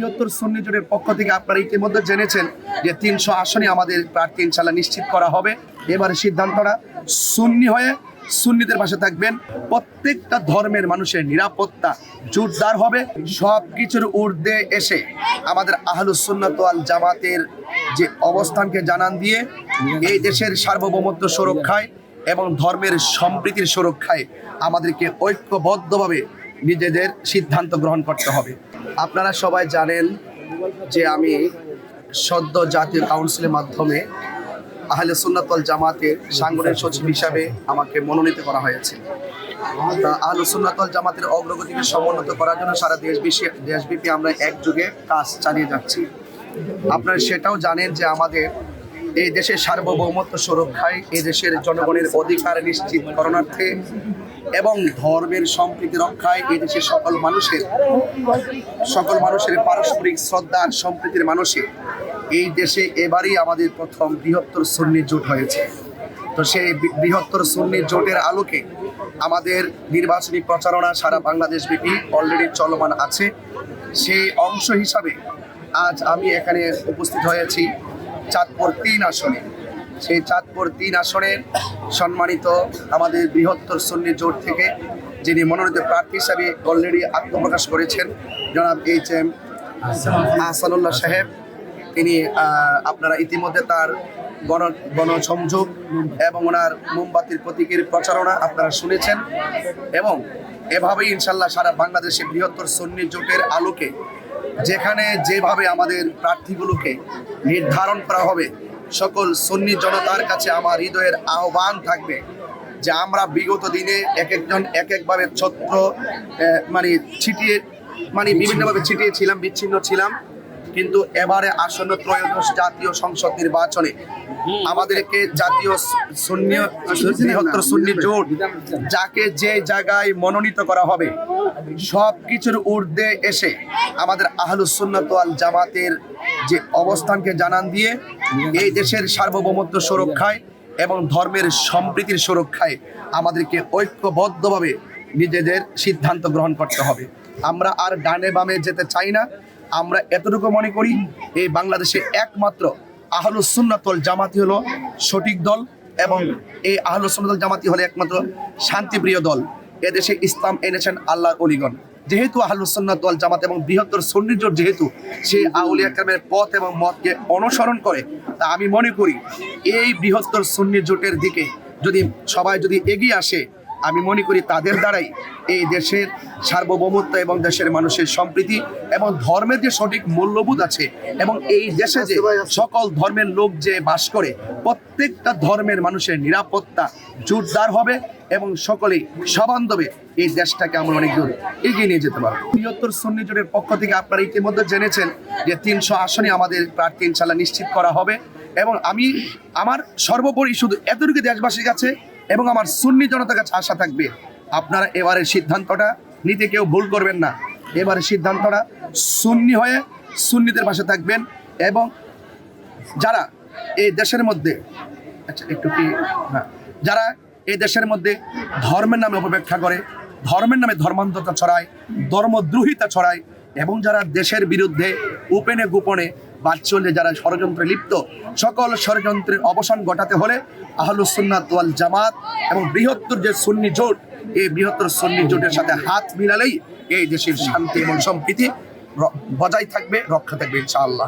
বৃহত্তর সুন্নি জোটের পক্ষ থেকে আপনারা ইতিমধ্যে জেনেছেন যে তিনশো আসনে আমাদের প্রার্থী ইনশাল্লাহ নিশ্চিত করা হবে। এবারে সিদ্ধান্তটা সুন্নি হয়ে সুন্নিদের পাশে থাকবেন। প্রত্যেকটা ধর্মের মানুষের নিরাপত্তা জোরদার হবে। সব কিছুর ঊর্ধ্বে এসে আমাদের আহলুস সুন্নাত ওয়াল জামাতের যে অবস্থানকে জানান দিয়ে এই দেশের সার্বভৌমত্ব সুরক্ষায় এবং ধর্মের সম্প্রীতির সুরক্ষায় আমাদেরকে ঐক্যবদ্ধভাবে নিজেদের সিদ্ধান্ত গ্রহণ করতে হবে। আপনারা সবাই জানেন যে আমি সদ্য জাতীয় কাউন্সিলের মাধ্যমে আহলে সুন্নাতল জামাতের সাংগঠনিক সচিব হিসাবে আমাকে মনোনীত করা হয়েছে। তা আহলে সুন্নাতল জামাতের অগ্রগতিকে সমুন্নত করার জন্য সারা দেশ দেশব্যাপী আমরা একযুগে কাজ চালিয়ে যাচ্ছি। আপনারা সেটাও জানেন যে আমাদের এই দেশের সার্বভৌমত্ব সুরক্ষায় এই দেশের জনগণের অধিকার নিশ্চিত করণার্থে এবং ধর্মের সম্প্রীতি রক্ষায় এই দেশের সকল মানুষের সকল মানুষের পারস্পরিক শ্রদ্ধা আর সম্প্রীতির মানুষে এই দেশে এবারই আমাদের প্রথম বৃহত্তর সুন্নি জোট হয়েছে। তো সেই বৃহত্তর সুন্নি জোটের আলোকে আমাদের নির্বাচনী প্রচারণা সারা বাংলাদেশ ব্যাপী অলরেডি চলমান আছে। সেই অংশ হিসাবে আজ আমি এখানে উপস্থিত হয়েছি চাঁদপুর তিন আসনে। সেই চাঁদপুর তিন আসনের সম্মানিত আমাদের বৃহত্তর সুন্নি জোট থেকে, যিনি মনোনীত প্রার্থী হিসাবে অলরেডি আত্মপ্রকাশ করেছেন, জনাব এইচ এম আহসানুল্লাহ সাহেব। তিনি আপনারা ইতিমধ্যে তার গণ, গণসংযোগ এবং ওনার মোমবাতির প্রতীকের প্রচারণা আপনারা শুনেছেন এবং এভাবেই ইনশাল্লাহ সারা বাংলাদেশে বৃহত্তর সন্নি জোটের আলোকে যেখানে যেভাবে আমাদের প্রার্থীগুলোকে নির্ধারণ করা হবে সকল সন্নি জনতার কাছে আমার হৃদয়ের আহ্বান থাকবে যে আমরা বিগত দিনে এক একজন এক একভাবে ছত্র মানে ছিটিয়ে মানে বিভিন্নভাবে ছিটিয়েছিলাম বিচ্ছিন্ন ছিলাম। কিন্তু এবারে আসন্ন ত্রয়োদশ জাতীয় সংসদ নির্বাচনে আমাদেরকে জাতীয় শূন্য বৃহত্তর শূন্য জোট যাকে যে জায়গায় মনোনীত করা হবে সব কিছুর ঊর্ধ্বে এসে আমাদের আহলুস সুন্নাত জামাতের যে অবস্থানকে জানান দিয়ে এই দেশের সার্বভৌমত্ব সুরক্ষায় এবং ধর্মের সম্প্রীতির সুরক্ষায় আমাদেরকে ঐক্যবদ্ধভাবে নিজেদের সিদ্ধান্ত গ্রহণ করতে হবে। আমরা আর ডানে বামে যেতে চাই না। আমরা এতটুকু মনে করি, এই বাংলাদেশে একমাত্র আহলুস সুন্নাতল জামাতি হলো সঠিক দল এবং এই আহলুস সুন্নাতল জামাতি হলো একমাত্র শান্তিপ্রিয় দল। এদেশে ইসলাম এনেছেন আল্লাহর অলিগণ। যেহেতু আহলুস সুন্নাত ওয়াল জামাত এবং বৃহত্তর সুন্নি জোট যেহেতু সেই আউলিয়া কালামের পথ এবং মতকে অনুসরণ করে, তা আমি মনে করি এই বৃহত্তর সুন্নি জোটের দিকে যদি সবাই যদি এগিয়ে আসে আমি মনে করি তাদের দ্বারাই এই দেশের সার্বভৌমত্ব এবং দেশের মানুষের সম্প্রীতি এবং ধর্মের যে সঠিক মূল্যবোধ আছে এবং এই দেশে যে সকল ধর্মের লোক যে বাস করে, প্রত্যেকটা ধর্মের মানুষের নিরাপত্তা জোরদার হবে এবং সকলেই সবান্ধবে এই দেশটাকে আমরা অনেক দূর এগিয়ে নিয়ে যেতে পারব। বৃহত্তর সুন্নি জোটের পক্ষ থেকে আপনারা ইতিমধ্যে জেনেছেন যে তিনশো আসনে আমাদের প্রার্থী ইনশাল্লাহ নিশ্চিত করা হবে এবং আমি, আমার সর্বোপরি শুধু এতটুকু দেশবাসীর কাছে এবং আমার সুন্নি জনতার কাছে আশা থাকবে, আপনারা এবারের সিদ্ধান্তটা নিতে কেউ ভুল করবেন না। এবারের সিদ্ধান্তটা সুন্নি হয়ে সুন্নিদের পাশে থাকবেন এবং যারা এই দেশের মধ্যে আচ্ছা একটু কি হ্যাঁ যারা এই দেশের মধ্যে ধর্মের নামে অপব্যাখ্যা করে, ধর্মের নামে ধর্মান্তরতা ছড়ায়, ধর্মদ্রোহিতা ছড়ায় এবং যারা দেশের বিরুদ্ধে উপেনে গোপনে বাচ্চল্যে যারা ষড়যন্ত্রে লিপ্ত, সকল ষড়যন্ত্রের অবসান ঘটাতে হলে আহলুসুন্নাত ওয়াল জামাত এবং বৃহত্তর যে সুন্নি জোট, এই বৃহত্তর সুন্নি জোটের সাথে হাত মিলালেই এই দেশের শান্তি এবং সম্প্রীতি বজায় থাকবে, রক্ষা থাকবে ইনশাআল্লাহ